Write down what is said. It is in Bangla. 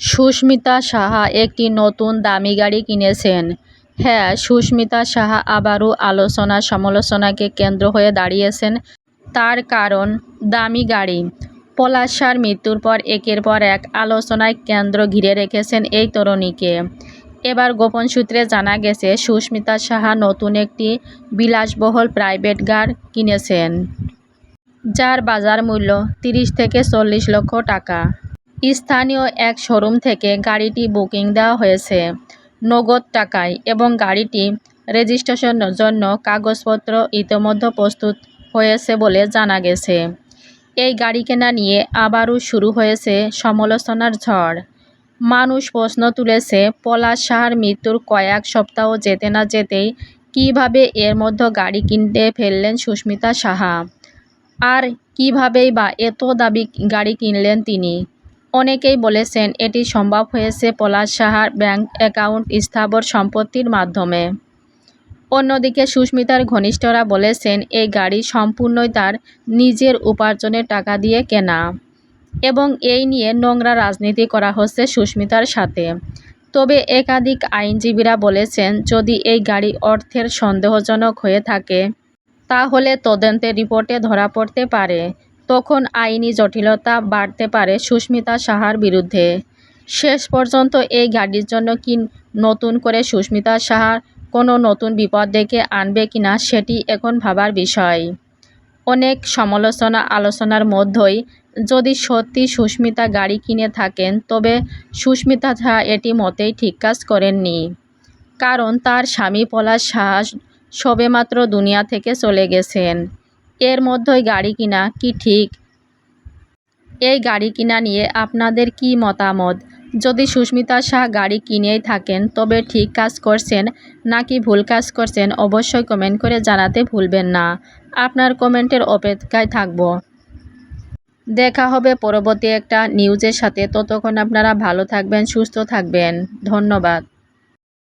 সুস্মিতা সাহা একটি নতুন দামি গাড়ি কিনেছেন। হ্যাঁ সুস্মিতা সাহা আবারও আলোচনা সমালোচনাকে কেন্দ্র হয়ে দাঁড়িয়েছেন। তার কারণ, দামি গাড়ি। পলাশার মৃত্যুর পর একের পর এক আলোচনায় কেন্দ্র ঘিরে রেখেছেন এই তরুণীকে। এবার গোপন সূত্রে জানা গেছে, সুস্মিতা সাহা নতুন একটি বিলাসবহুল প্রাইভেট কার কিনেছেন, যার বাজার মূল্য তিরিশ থেকে চল্লিশ লক্ষ টাকা। স্থানীয় এক শোরুম থেকে গাড়িটি বুকিং দেওয়া হয়েছে। নগদ টাকায় এবং গাড়িটি রেজিস্ট্রেশনের জন্য কাগজপত্র ইতিমধ্যে প্রস্তুত হয়েছে বলে জানা গেছে। এই গাড়ি কেনা নিয়ে আবারও শুরু হয়েছে সমালোচনার ঝড়। মানুষ প্রশ্ন তুলেছে, পলাশ সাহার মৃত্যুর কয়েক সপ্তাহ যেতে না যেতেই কীভাবে এর মধ্যে গাড়ি কিনতে ফেললেন সুস্মিতা সাহা? আর কীভাবেই বা এত দাবি গাড়ি কিনলেন তিনি? অনেকেই বলেছেন এটি সম্ভব হয়েছে পলাশ সাহার ব্যাংক অ্যাকাউন্ট স্থাবর সম্পত্তির মাধ্যমে। অন্যদিকে সুস্মিতার ঘনিষ্ঠরা বলেছেন, এই গাড়ি সম্পূর্ণই তার নিজের উপার্জনের টাকা দিয়ে কেনা এবং এই নিয়ে নোংরা রাজনীতি করা হচ্ছে সুস্মিতার সাথে। তবে একাধিক আইনজীবীরা বলেছেন, যদি এই গাড়ি অর্থের সন্দেহজনক হয়ে থাকে, তাহলে তদন্তের রিপোর্টে ধরা পড়তে পারে। তখন আইনি জটিলতা বাড়তে পারে সুস্মিতা সাহার বিরুদ্ধে। শেষ পর্যন্ত এই গাড়ির জন্য কি নতুন করে সুস্মিতা সাহার কোনো নতুন বিপদ ডেকে আনবে কিনা সেটি এখন ভাবার বিষয়। অনেক সমালোচনা আলোচনার মধ্যেই যদি সত্যি সুস্মিতা গাড়ি কিনে থাকেন, তবে সুস্মিতা সাহা এটি মতেই ঠিক কাজ করেননি। কারণ তার স্বামী পলাশ সাহা সবেমাত্র দুনিয়া থেকে চলে গেছেন। এর মধ্যেই গাড়ি কিনা কি ঠিক? এই গাড়ি কিনা নিয়ে আপনাদের কি মতামত? যদি সুস্মিতা শাহ গাড়ি কিনেই থাকেন, তবে ঠিক কাজ করছেন নাকি ভুল কাজ করছেন অবশ্যই কমেন্ট করে জানাতে ভুলবেন না। আপনার কমেন্টের অপেক্ষায় থাকব। দেখা হবে পরবর্তী একটা নিউজের সাথে। ততক্ষণ আপনারা ভালো থাকবেন, সুস্থ থাকবেন। ধন্যবাদ।